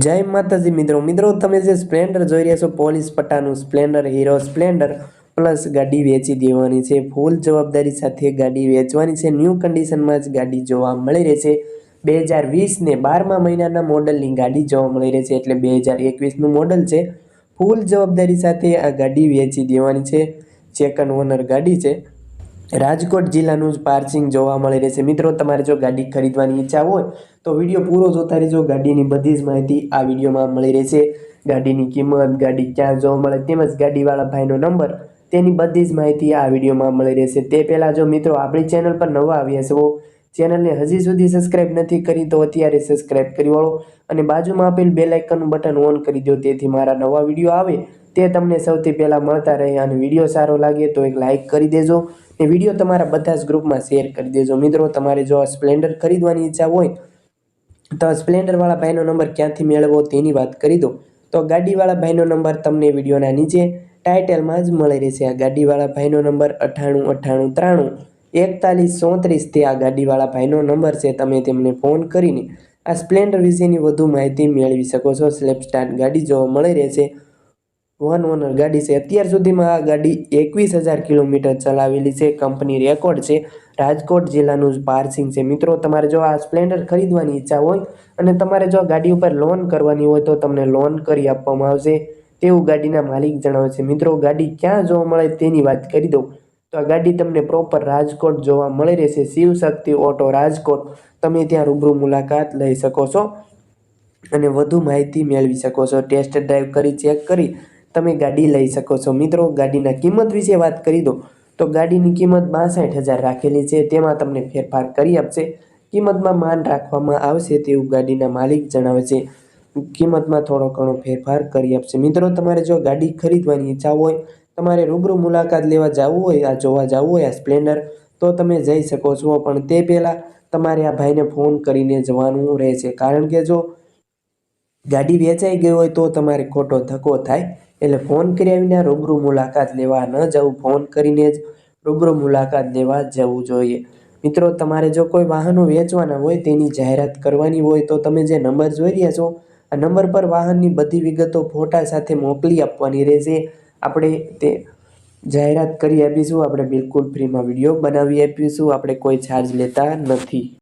જય માતાજી મિત્રો. મિત્રો, તમે જે સ્પ્લેન્ડર જોઈ રહ્યા છો, પોલીસ પટ્ટાનું સ્પ્લેન્ડર હીરો સ્પ્લેન્ડર પ્લસ ગાડી વેચી દેવાની છે. ફૂલ જવાબદારી સાથે ગાડી વેચવાની છે. ન્યૂ કન્ડિશનમાં જ ગાડી જોવા મળી રહેશે બે હજાર વીસને બારમા મહિનાના મોડલની ગાડી જોવા મળી રહેશે એટલે બે હજાર એકવીસનું મોડલ છે. ફૂલ જવાબદારી સાથે આ ગાડી વેચી દેવાની છે. સેકન્ડ ઓનર ગાડી છે. રાજકોટ જિલ્લાનું જ પાર્સિંગ જોવા મળી રહેશે. મિત્રો, તમારે જો ગાડી ખરીદવાની ઈચ્છા હોય, તો વીડિયો પૂરો જોતા રહેજો. ગાડીની બધી જ માહિતી આ વિડીયોમાં મળી રહેશે. ગાડીની કિંમત, ગાડી ક્યાં જોવા મળે, તેમજ ગાડીવાળા ભાઈનો નંબર, તેની બધી જ માહિતી આ વિડીયોમાં મળી રહેશે. તે પહેલાં જો મિત્રો, આપણી ચેનલ પર નવા આવ્યા છો ચેનલને હજી સુધી સબસ્ક્રાઇબ નથી કરી, તો અત્યારે સબસ્ક્રાઇબ કરી વાળો અને બાજુમાં આપેલ બે લાઇકનનું બટન ઓન કરી દો તેથી મારા નવા વીડિયો આવે તે તમને સૌથી પહેલાં મળતા રહે અને વીડિયો સારો લાગે તો એક લાઇક કરી દેજો ને વીડિયો તમારા બધા જ ગ્રુપમાં શેર કરી દેજો. મિત્રો, તમારે જો સ્પ્લેન્ડર ખરીદવાની ઈચ્છા હોય, તો સ્પ્લેન્ડરવાળા ભાઈનો નંબર ક્યાંથી મેળવવો તેની વાત કરી દો. તો ગાડીવાળા ભાઈનો નંબર તમને વિડીયોના નીચે ટાઇટલમાં જ મળી રહેશે. આ ગાડીવાળા ભાઈનો નંબર અઠ્ઠાણું અઠ્ઠાણું ત્રાણું, એકતાલીસ ચોત્રીસથી આ ગાડીવાળા ભાઈનો નંબર છે. તમે તેમને ફોન કરીને આ સ્પ્લેન્ડર વિશેની વધુ માહિતી મેળવી શકો છો. સ્લેપ સ્ટાર્ટ ગાડી જોવા મળી રહેશે. વન ઓનર ગાડી છે. અત્યાર સુધીમાં આ ગાડી એકવીસ હજાર કિલોમીટર ચલાવેલી છે. કંપની રેકોર્ડ છે. રાજકોટ જિલ્લાનું જ પાર્સિંગ છે. મિત્રો, તમારે જો આ સ્પ્લેન્ડર ખરીદવાની ઈચ્છા હોય અને તમારે જો ગાડી ઉપર લોન કરવાની હોય તો તમને લોન કરી આપવામાં આવશે. તેવું ગાડીના માલિક જણાવે છે. મિત્રો, ગાડી ક્યાં જોવા મળે તેની વાત કરી દઉં. તો આ ગાડી તમને પ્રોપર રાજકોટ જોવા મળી રહેશે. શિવશક્તિ ઓટો રાજકોટ. તમે ત્યાં રૂબરૂ મુલાકાત લઈ શકો છો અને વધુ માહિતી મેળવી શકો છો. ટેસ્ટ ડ્રાઈવ કરી, ચેક કરી તમે ગાડી લઈ શકો છો. મિત્રો, ગાડીના કિંમત વિશે વાત કરી દો. તો ગાડીની કિંમત બાસઠ હજાર રાખેલી છે. તેમાં તમને ફેરફાર કરી આપશે. કિંમતમાં માન રાખવામાં આવશે તેવું ગાડીના માલિક જણાવે છે. કિંમતમાં થોડો ઘણો ફેરફાર કરી આપશે. મિત્રો, તમારે જો ગાડી ખરીદવાની ઈચ્છા હોય, તમારે રૂબરૂ મુલાકાત લેવા જવું હોય, આ જોવા જવું હોય, આ સ્પ્લેન્ડર, તો તમે જઈ શકો છો. પણ તે પહેલાં તમારે આ ભાઈને ફોન કરીને જવાનું રહેશે. કારણ કે જો ગાડી વેચાઈ ગઈ હોય, તો તમારે ખોટો ધક્કો થાય. એટલે ફોન કર્યા વિના રૂબરૂ મુલાકાત લેવા ન જવું, ફોન કરીને જ રૂબરૂ મુલાકાત લેવા જવું જોઈએ. મિત્રો, તમારે જો કોઈ વાહનો વેચવાના હોય, તેની જાહેરાત કરવાની હોય, તો તમે જે નંબર જોઈ રહ્યા છો, આ નંબર પર વાહનની બધી વિગતો ફોટા સાથે મોકલી આપવાની રહેશે. આપણે તે જાહેરાત કરી આપીશું. આપણે બિલકુલ ફ્રીમાં વીડિયો બનાવી આપીશું. આપણે કોઈ ચાર્જ લેતા નથી.